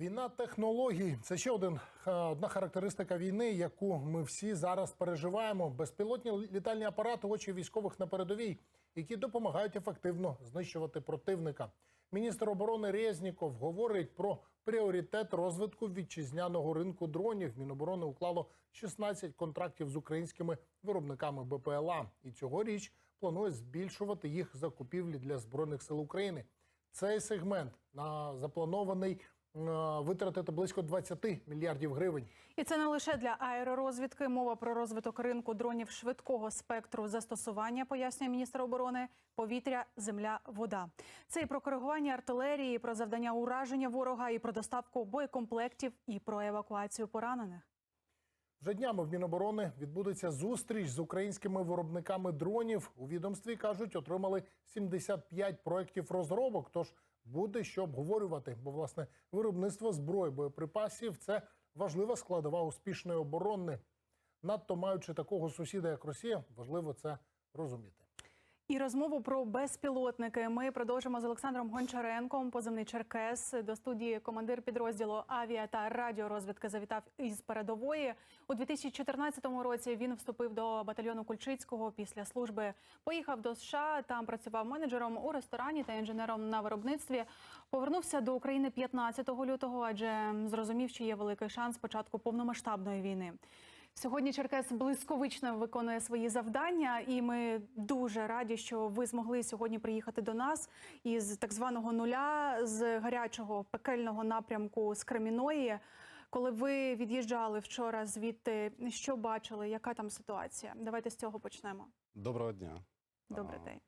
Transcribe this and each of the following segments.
Війна технологій це ще один е, одна характеристика війни, яку ми всі зараз переживаємо. Безпілотні літальні апарати, очі військових на передовій, які допомагають ефективно знищувати противника. Міністр оборони Резніков говорить про пріоритет розвитку вітчизняного ринку дронів. Міноборони уклало 16 контрактів з українськими виробниками БПЛА, і цьогоріч планує збільшувати їх закупівлі для збройних сил України. Цей сегмент на запланований витратити близько 20 мільярдів гривень. І це не лише для аеророзвідки. Мова про розвиток ринку дронів швидкого спектру застосування, пояснює міністр оборони, повітря, земля, вода. Це і про коригування артилерії, і про завдання ураження ворога, і про доставку боєкомплектів, і про евакуацію поранених. Вже днями в Міноборони відбудеться зустріч з українськими виробниками дронів. У відомстві кажуть, отримали 75 проєктів розробок. Тож буде що обговорювати. Бо власне виробництво зброї боєприпасів це важлива складова успішної оборони. Надто маючи такого сусіда, як Росія, важливо це розуміти. І розмову про безпілотники ми продовжимо з Олександром Гончаренком, позивний Черкес. До студії командир підрозділу авіа та радіорозвідки завітав із передової. У 2014 році він вступив до батальйону Кульчицького. Після служби поїхав до США. Там працював менеджером у ресторані та інженером на виробництві. Повернувся до України 15 лютого, адже зрозумів, що є великий шанс початку повномасштабної війни. Сьогодні Черкес блискавично виконує свої завдання, і ми дуже раді, що ви змогли сьогодні приїхати до нас із так званого нуля з гарячого пекельного напрямку з Креміної. Коли ви від'їжджали вчора звідти, що бачили? Яка там ситуація? Давайте з цього почнемо. Доброго дня. Добрий день.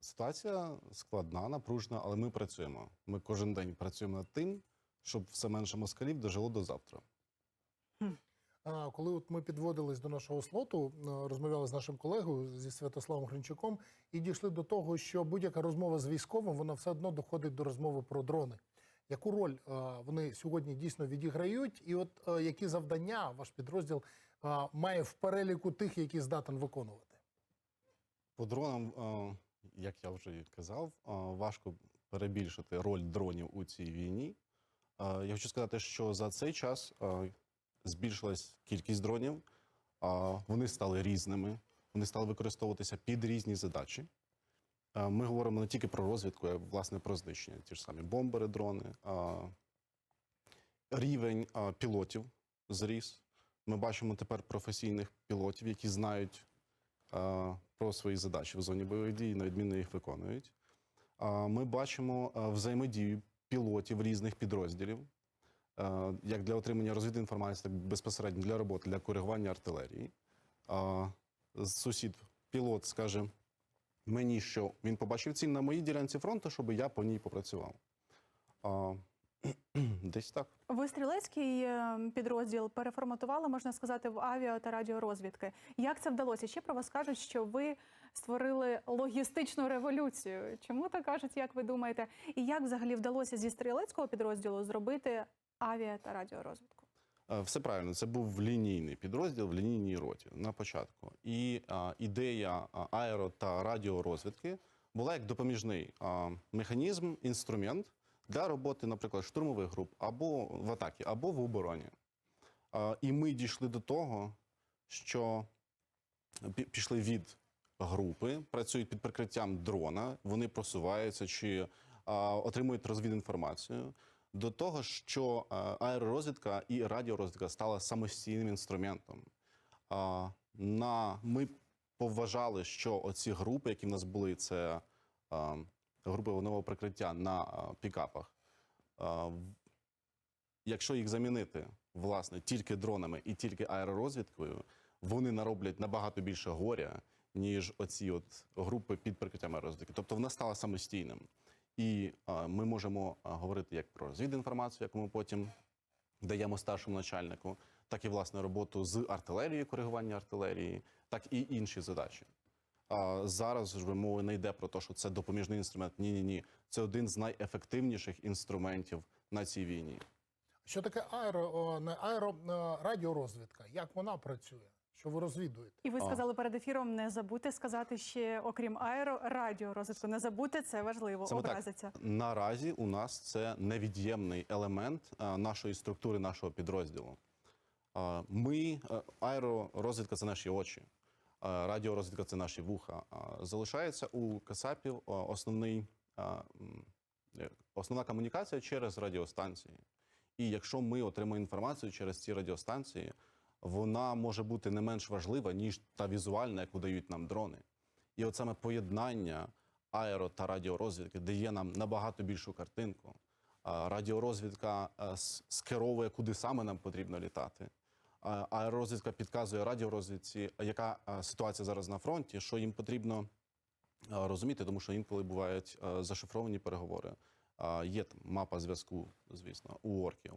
Ситуація складна, напружена, але ми працюємо. Ми кожен день працюємо над тим, щоб все менше москалів дожило до завтра. А, Коли от ми підводились до нашого слоту, е, розмовляли з нашим колегою зі Святославом Гринчуком і дійшли до того, що будь-яка розмова з військовим вона все одно доходить до розмови про дрони. Яку роль е, вони сьогодні дійсно відіграють, і от е, які завдання ваш підрозділ має в переліку тих, які здатен виконувати? По дронам, як я вже казав, важко перебільшити роль дронів у цій війні. Я хочу сказати, що за цей час збільшилась кількість дронів, вони стали різними, вони стали використовуватися під різні задачі. Ми говоримо не тільки про розвідку, а власне про знищення. Ті ж самі бомбери, дрони. Рівень пілотів зріс. Ми бачимо тепер професійних пілотів, які знають про свої задачі в зоні бойових дій, і на відмінно їх виконують. Ми бачимо взаємодію пілотів різних підрозділів, як для отримання розвідної інформації, безпосередньо для роботи, для коригування артилерії. Сусід, пілот скаже мені, що він побачив ціль на моїй ділянці фронту, щоб я по ній попрацював. Десь так. Ви стрілецький е, підрозділ переформатували, можна сказати, в авіа та радіорозвідки. Як це вдалося? Ще про вас кажуть, що ви створили логістичну революцію. Чому так кажуть, як ви думаєте? І як взагалі вдалося зі стрілецького підрозділу зробити авіа та радіорозвідку? Е, Все правильно, це був лінійний підрозділ в лінійній роті на початку. І а, ідея а, аеро та радіорозвідки була як допоміжний а, механізм, інструмент для роботи, наприклад, штурмових груп або в атакі, або в обороні. А, і ми дійшли до того, що пішли від групи, працюють під прикриттям дрона, вони просуваються чи а, отримують розвідінформацію. До того, що аеророзвідка і радіорозвідка стала самостійним інструментом. На, ми поважали, що оці групи, які в нас були, це групи вогневого прикриття на пікапах. Якщо їх замінити власне тільки дронами і тільки аеророзвідкою, вони нароблять набагато більше горя, ніж оці от групи під прикриттям аеророзвідки. Тобто вона стала самостійним. І ми можемо говорити як про розвідінформацію, яку ми потім даємо старшому начальнику, так і власне роботу з артилерією, коригування артилерії, так і інші задачі. А зараз вже мова не йде про те, що це допоміжний інструмент. Ні, ні, ні. Це один з найефективніших інструментів на цій війні. Що таке аеро, не аеро е, радіорозвідка? Як вона працює? Що ви розвідуєте. І ви А. сказали перед ефіром, не забудьте сказати ще, окрім аеро, радіорозвитку. Не забудьте, це важливо, Саме так. образиться. Наразі у нас це невід'ємний елемент нашої структури, нашого підрозділу. Ми е, аеророзвідка це наші очі, радіорозвідка це наші вуха. Залишається у Касапів основний, е, основна комунікація через радіостанції. І якщо ми отримаємо інформацію через ці радіостанції, вона може бути не менш важлива, ніж та візуальна, яку дають нам дрони. І от саме поєднання аеро та радіорозвідки дає нам набагато більшу картинку. Радіорозвідка е, скеровує, куди саме нам потрібно літати. Аеророзвідка підказує радіорозвідці, яка е, ситуація зараз на фронті, що їм потрібно е, розуміти, тому що інколи бувають зашифровані переговори. Є там мапа зв'язку, звісно, у орків.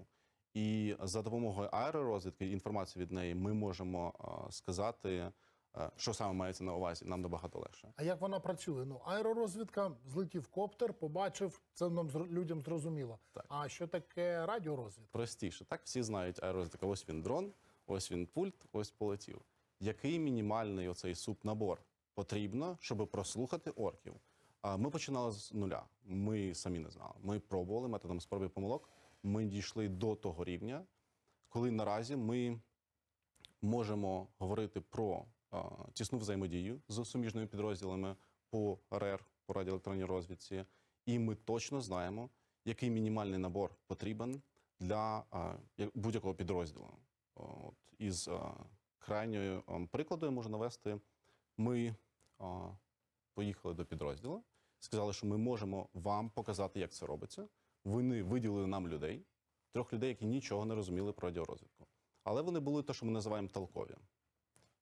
І за допомогою аеророзвідки, інформації від неї, ми можемо е, сказати, е, що саме мається на увазі. Нам набагато легше. А як вона працює? Ну, аеророзвідка, злетів коптер, побачив, це нам людям зрозуміло. Так. А що таке радіорозвідка? Простіше, так всі знають аеророзвідка. Ось він дрон, ось він пульт, ось полетів. Який мінімальний оцей субнабор потрібно, щоб прослухати орків? Ми починали з нуля. Ми самі не знали. Ми пробували методом спроби помилок. Ми дійшли до того рівня, коли наразі ми можемо говорити про тісну взаємодію з суміжними підрозділами по РЕР, по радіоелектронній розвідці, і ми точно знаємо, який мінімальний набор потрібен для будь-якого підрозділу. От, із крайньою а, прикладу я можу навести. Ми поїхали до підрозділу, сказали, що ми можемо вам показати, як це робиться. Вони виділили нам людей, трьох людей, які нічого не розуміли про радіорозвідку. Але вони були те, що ми називаємо толкові.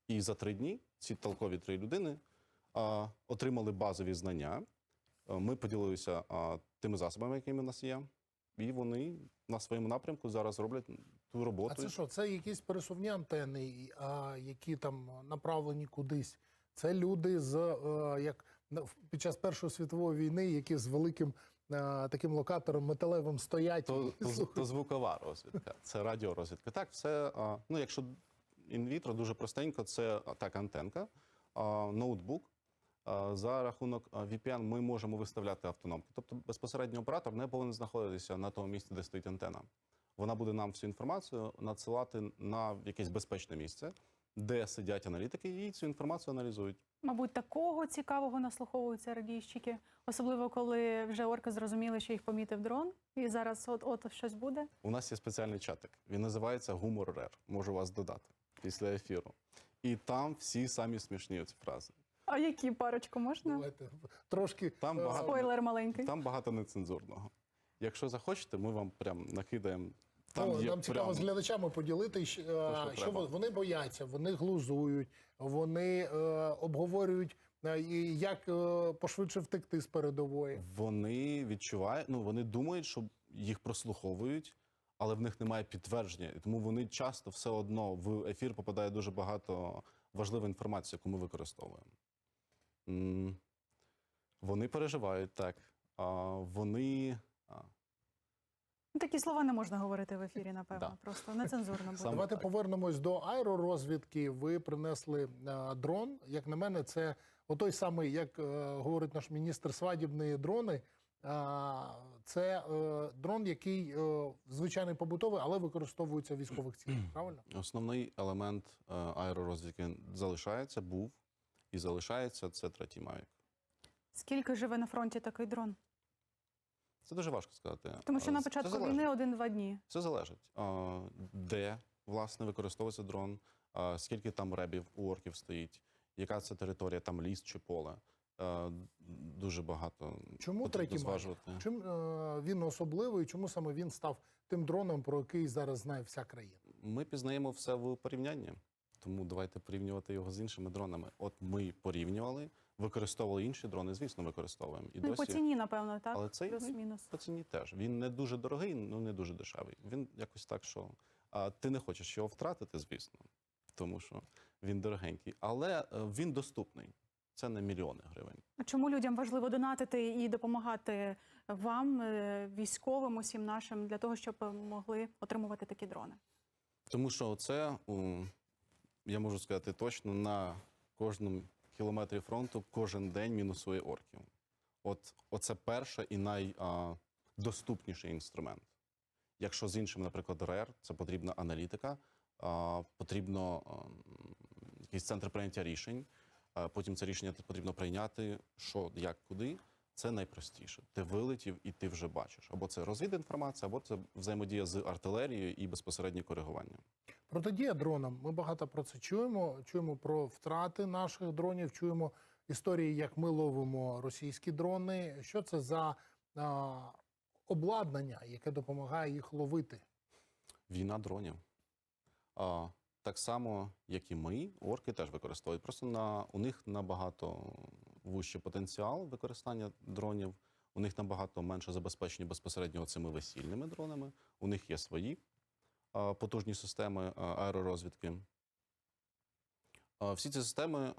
І за три дні ці толкові три людини а, отримали базові знання. Ми поділилися а, тими засобами, які в нас є, і вони на своєму напрямку зараз роблять ту роботу. А це що? Це якісь пересувні антени, а, які там направлені кудись. Це люди з е, як під час Першої світової війни, які з великим е, таким локатором металевим стоять. то, то, то звукова розвідка, це радіорозвідка. Так, все, а, ну якщо інвітро дуже простенько, це так антенка, а, ноутбук. А, За рахунок а, VPN ми можемо виставляти автономки. Тобто безпосередньо оператор не повинен знаходитися на тому місці, де стоїть антена. Вона буде нам всю інформацію надсилати на якесь безпечне місце, де сидять аналітики, і цю інформацію аналізують. Мабуть, такого цікавого наслуховуються радійщики, особливо коли вже орки зрозуміли, що їх помітив дрон, і зараз от от щось буде. У нас є спеціальний чатик. Він називається Гумор Рер. Можу вас додати після ефіру. І там всі самі смішні ці фрази. А які парочку можна? Давайте трошки Там е, багато- Спойлер маленький. Там багато нецензурного. Якщо захочете, ми вам прям накидаємо. Там є нам цікаво прям... з глядачами поділити, що, е, що що вони бояться, вони глузують, вони е, обговорюють, е, і як е, пошвидше втекти з передової. Вони відчувають, ну вони думають, що їх прослуховують, але в них немає підтвердження. І тому вони часто все одно в ефір попадає дуже багато важливої інформації, яку ми використовуємо. М, Вони переживають так. А, Вони. а, Такі слова не можна говорити в ефірі, напевно. Да. Просто нецензурно буде. Давайте так. повернемось до аеророзвідки. Ви принесли е, дрон. Як на мене, це отой самий, як е, говорить наш міністр, свадібні дрони. А, Це е, дрон, який е, звичайний побутовий, але використовується в військових цілях. Правильно? Основний елемент е, аеророзвідки залишається, був і залишається це третій мавік. Скільки живе на фронті такий дрон? Це дуже важко сказати. Тому що на початку війни один-два дні. Все залежить, де власне використовується дрон, скільки там ребів у орків стоїть, яка це територія, там ліс чи поле. Дуже багато Чому третій зважувати. Чим е, він особливий? Чому саме він став тим дроном, про який зараз знає вся країна? Ми пізнаємо все в порівнянні, тому давайте порівнювати його з іншими дронами. От ми порівнювали, використовували інші дрони, звісно, використовуємо. І Ну і по ціні, напевно, так? Але цей- Плюс-мінус. по ціні теж. Він не дуже дорогий, ну не дуже дешевий. Він якось так, що а, ти не хочеш його втратити, звісно, тому що він дорогенький, але е, він доступний. Це не мільйони гривень. А Чому людям важливо донатити і допомагати вам, е, військовим, усім нашим, для того, щоб могли отримувати такі дрони? Тому що це я можу сказати точно, на кожному кілометрі фронту кожен день мінусує орків. От оце перший і найдоступніший інструмент. Якщо з іншим, наприклад, РР, це потрібна аналітика, потрібно якийсь центр прийняття рішень. Потім це рішення потрібно прийняти, що, як, куди. Це найпростіше. Ти вилетів і ти вже бачиш. Або це розвідінформація, або це взаємодія з артилерією і безпосереднє коригування. Протидія дронам. Ми багато про це чуємо. Чуємо про втрати наших дронів, чуємо історії, як ми ловимо російські дрони. Що це за а, обладнання, яке допомагає їх ловити? Війна дронів. А, так само, як і ми, орки теж використовують. Просто на, у них набагато вищий потенціал використання дронів. У них набагато менше забезпечені безпосередньо цими весільними дронами. У них є свої потужні системи аеророзвідки. Всі ці системи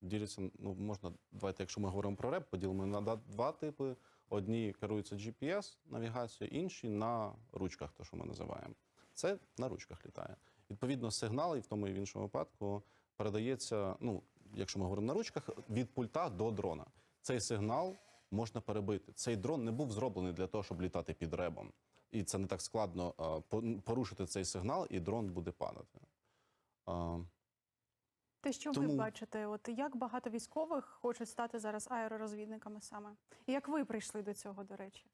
діляться, ну, можна, давайте, якщо ми говоримо про РЕП, поділимо на два типи. Одні керуються GPS навігацією, інші на ручках, то що ми називаємо. Це на ручках літає. Відповідно, сигнал і в тому і в іншому випадку передається, ну, якщо ми говоримо на ручках, від пульта до дрона. Цей сигнал можна перебити. Цей дрон не був зроблений для того, щоб літати під ребом. І це не так складно порушити цей сигнал, і дрон буде падати. Те, що ви бачите, от як багато військових хочуть стати зараз аеророзвідниками саме? І як ви прийшли до цього, до речі?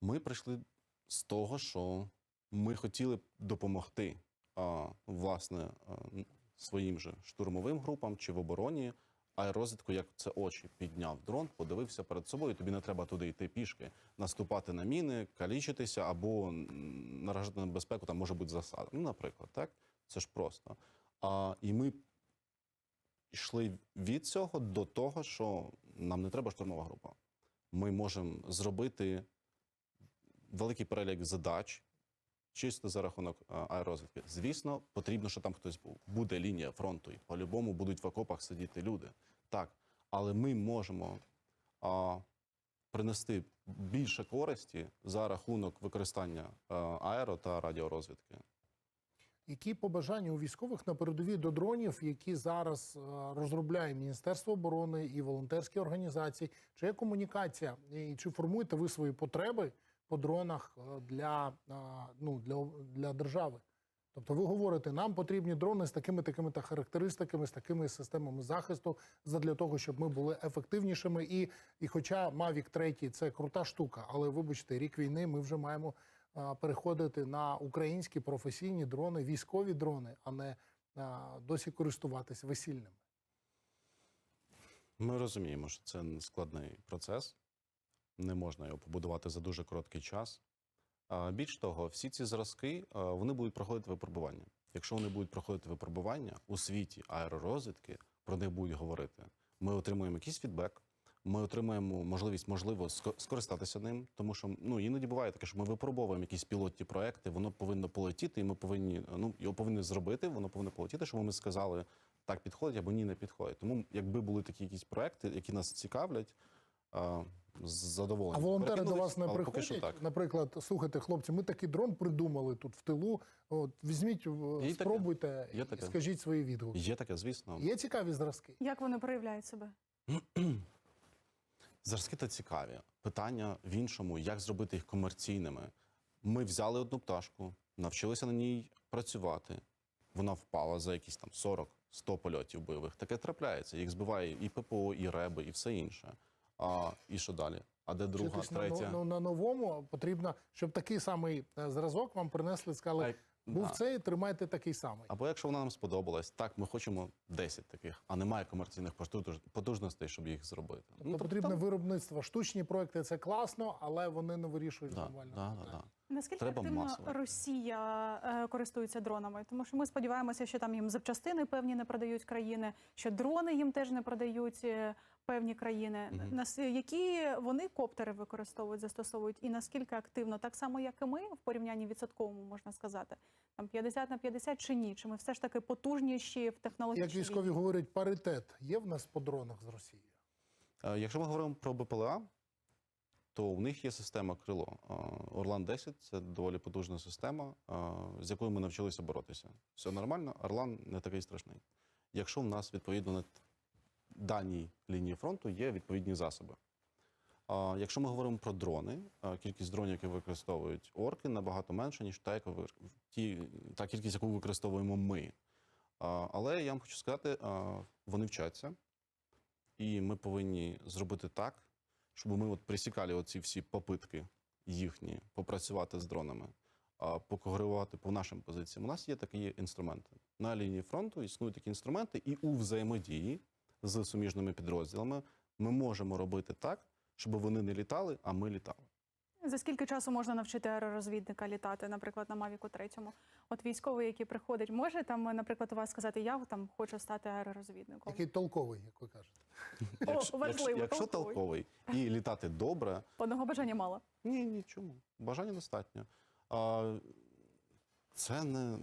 Ми прийшли з того, що ми хотіли б допомогти а, власне а, своїм же штурмовим групам чи в обороні. Аеророзвідку, як це очі, підняв дрон, подивився перед собою. Тобі не треба туди йти пішки, наступати на міни, калічитися або наражати на безпеку, там може бути засада. Ну, наприклад, так це ж просто. А, і ми йшли від цього до того, що нам не треба штурмова група. Ми можемо зробити великий перелік задач чисто за рахунок а, аеророзвідки. Звісно, потрібно, щоб там хтось був. Буде лінія фронту, по-любому будуть в окопах сидіти люди. Так, але ми можемо а, принести більше користі за рахунок використання а, аеро та радіорозвідки. Які побажання у військових на передовій до дронів, які зараз е, розробляє Міністерство оборони і волонтерські організації? Чи є комунікація? І чи формуєте ви свої потреби по дронах е, для, е, ну, для, для держави? Тобто ви говорите, нам потрібні дрони з такими такими та характеристиками, з такими системами захисту, задля того, щоб ми були ефективнішими. І, і хоча Mavic 3 – це крута штука, але вибачте, рік війни ми вже маємо а, переходити на українські професійні дрони, військові дрони, а не а, досі користуватись весільними. Ми розуміємо, що це складний процес, не можна його побудувати за дуже короткий час. Більш того, всі ці зразки вони будуть проходити випробування. Якщо вони будуть проходити випробування у світі аеророзвідки, про них будуть говорити. Ми отримуємо якийсь фідбек, ми отримуємо можливість, можливо, скористатися ним, тому що ну іноді буває таке, що ми випробовуємо якісь пілотні проекти, воно повинно полетіти, і ми повинні ну його повинні зробити, воно повинно полетіти, щоб ми сказали, так підходить або ні, не підходить. Тому, якби були такі якісь проекти, які нас цікавлять, з задоволенням. А волонтери до вас не але поки приходять? що так. Наприклад, слухайте, хлопці, ми такий дрон придумали тут в тилу. От візьміть, Є таке. спробуйте Є і таке. скажіть свої відгуки. Є таке, звісно. Є цікаві зразки. Як вони проявляють себе? Зразки та цікаві. Питання в іншому, як зробити їх комерційними. Ми взяли одну пташку, навчилися на ній працювати. Вона впала за якісь там 40-100 польотів бойових. Таке трапляється. Їх збиває і ППО, і РЕБи, і все інше. А і що далі? А де друга, Вчитись на, третя? на, на новому потрібно, щоб такий самий е, зразок вам принесли, сказали, Ай, був да. цей, тримайте такий самий. Або якщо вона нам сподобалась, так ми хочемо 10 таких, а немає комерційних потуж- потужностей, щоб їх зробити. Тобто тобто потрібне там- виробництво. Штучні проекти це класно, але вони не вирішують Да, нормально. да, да, да. Наскільки Треба активно масово. Росія е, користується дронами? Тому що ми сподіваємося, що там їм запчастини певні не продають країни, що дрони їм теж не продають е, певні країни. Нас які вони коптери використовують, застосовують, і наскільки активно, так само як і ми, в порівнянні відсотковому можна сказати, там 50 на 50 чи ні? Чи ми все ж таки потужніші в технологічній Як військові війні? говорять, паритет є в нас по дронах з Росією. Е, Якщо ми говоримо про БПЛА, то у них є система крило. Орлан 10 це доволі потужна система, з якою ми навчилися боротися. Все нормально, Орлан не такий страшний. Якщо в нас відповідно даній лінії фронту є відповідні засоби. Якщо ми говоримо про дрони, кількість дронів, які використовують орки, набагато менша, ніж та, яка ті, та кількість, яку використовуємо ми. Але я вам хочу сказати, вони вчаться, і ми повинні зробити так, щоб ми от присікали оці всі попитки їхні попрацювати з дронами, покоригувати по нашим позиціям. У нас є такі інструменти. На лінії фронту існують такі інструменти, і у взаємодії з суміжними підрозділами ми можемо робити так, щоб вони не літали, а ми літали. За скільки часу можна навчити аеророзвідника літати, наприклад, на Мавіку третьому? От військовий, який приходить, може там, наприклад, у вас сказати, я там хочу стати аеророзвідником. Такий толковий, як ви кажете. Якщо, важливо, якщо, якщо толковий. толковий і літати добре, Одного бажання мало. ні, ні, чому? Бажання достатньо. А, це не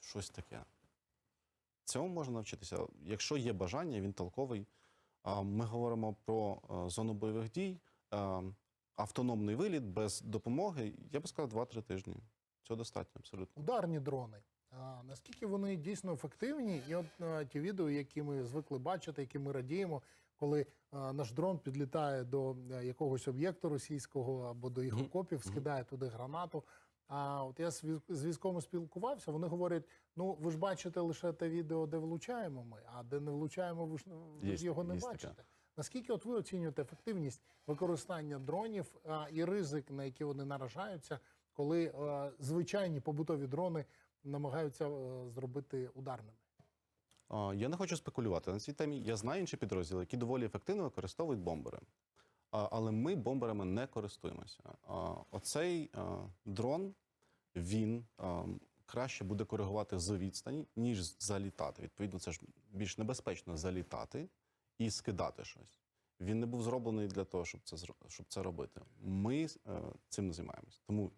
щось таке. Цьому можна навчитися. Якщо є бажання, він толковий. Ми говоримо про е, зону бойових дій, е, автономний виліт без допомоги, я би сказав, 2-3 тижні. Цього достатньо абсолютно. Ударні дрони. А, наскільки вони дійсно ефективні? І от е, ті відео, які ми звикли бачити, які ми радіємо, коли е, наш дрон підлітає до якогось об'єкту російського або до їх окопів, скидає туди гранату. А от я з військ- військовими спілкувався, вони говорять: ну ви ж бачите лише те відео, де влучаємо ми, а де не влучаємо, ви ж, ви Є- його не бачите. Наскільки от ви оцінюєте ефективність використання дронів а, і ризик, на які вони наражаються, коли е, звичайні побутові дрони намагаються е, зробити ударними? Я не хочу спекулювати на цій темі. Я знаю інші підрозділи, які доволі ефективно використовують бомбери. Але ми бомберами не користуємося. Оцей дрон він краще буде коригувати з відстані, ніж залітати. Відповідно, це ж більш небезпечно залітати і скидати щось. Він не був зроблений для того, щоб це щоб це робити. Ми е, цим не займаємось. Тому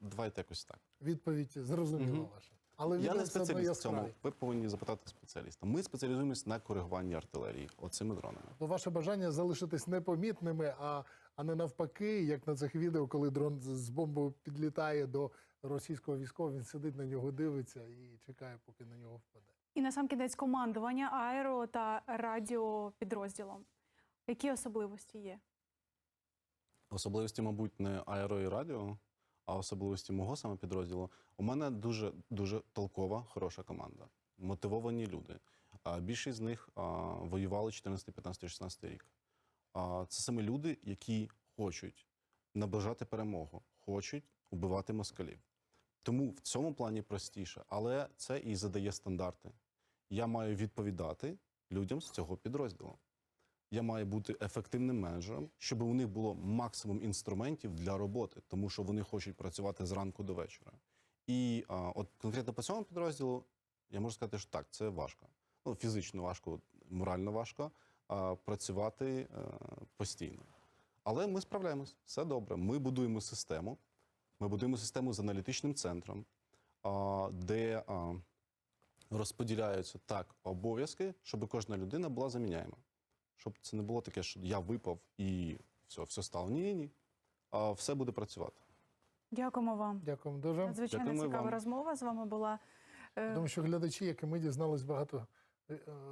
давайте якось так. Відповідь зрозуміла Мгм. ваша. Але Я не спеціаліст в цьому. Ви повинні запитати спеціаліста. Ми спеціалізуємось на коригуванні артилерії оцими дронами. То ваше бажання залишитись непомітними, а, а не навпаки, як на цих відео, коли дрон з- з бомбою підлітає до російського військового, він сидить на нього, дивиться і чекає, поки на нього впаде. І на сам кінець командування аеро та радіопідрозділом. Які особливості є? Особливості, мабуть, не аеро і радіо, а особливості мого саме підрозділу. У мене дуже дуже толкова, хороша команда, мотивовані люди. Більшість з них воювали 14, 15, 16 рік. Це саме люди, які хочуть наближати перемогу, хочуть убивати москалів. Тому в цьому плані простіше, але це і задає стандарти. Я маю відповідати людям з цього підрозділу. Я маю бути ефективним менеджером, щоб у них було максимум інструментів для роботи, тому що вони хочуть працювати зранку до вечора. І а, от конкретно по цьому підрозділу я можу сказати, що так, це важко. Ну, фізично важко, морально важко а, працювати а, постійно. Але ми справляємось, все добре. Ми будуємо систему. Ми будуємо систему з аналітичним центром, а, де а, розподіляються так обов'язки, щоб кожна людина була заміняєма. Щоб це не було таке, що я випав і все, все стало. Ні, ні, ні. А все буде працювати. Дякуємо вам. Дякуємо дуже. Надзвичайно Дякуємо цікава вам. розмова з вами була. Е, Тому що глядачі, як і ми, дізнались багато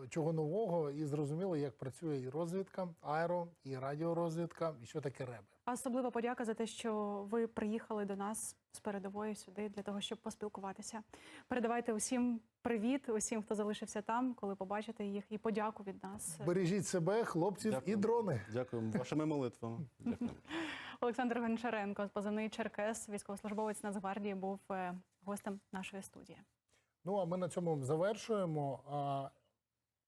чого нового і зрозуміли, як працює і розвідка, аеро, і радіорозвідка, і що таке реби. А особлива подяка за те, що ви приїхали до нас з передової сюди для того, щоб поспілкуватися. Передавайте усім привіт, усім, хто залишився там, коли побачите їх, і подяку від нас. Бережіть себе, хлопців і дрони. Дякуємо вашими молитвами. Дякую. Олександр Гончаренко, позивний Черкес, військовослужбовець Нацгвардії, був е, гостем нашої студії. Ну а ми на цьому завершуємо.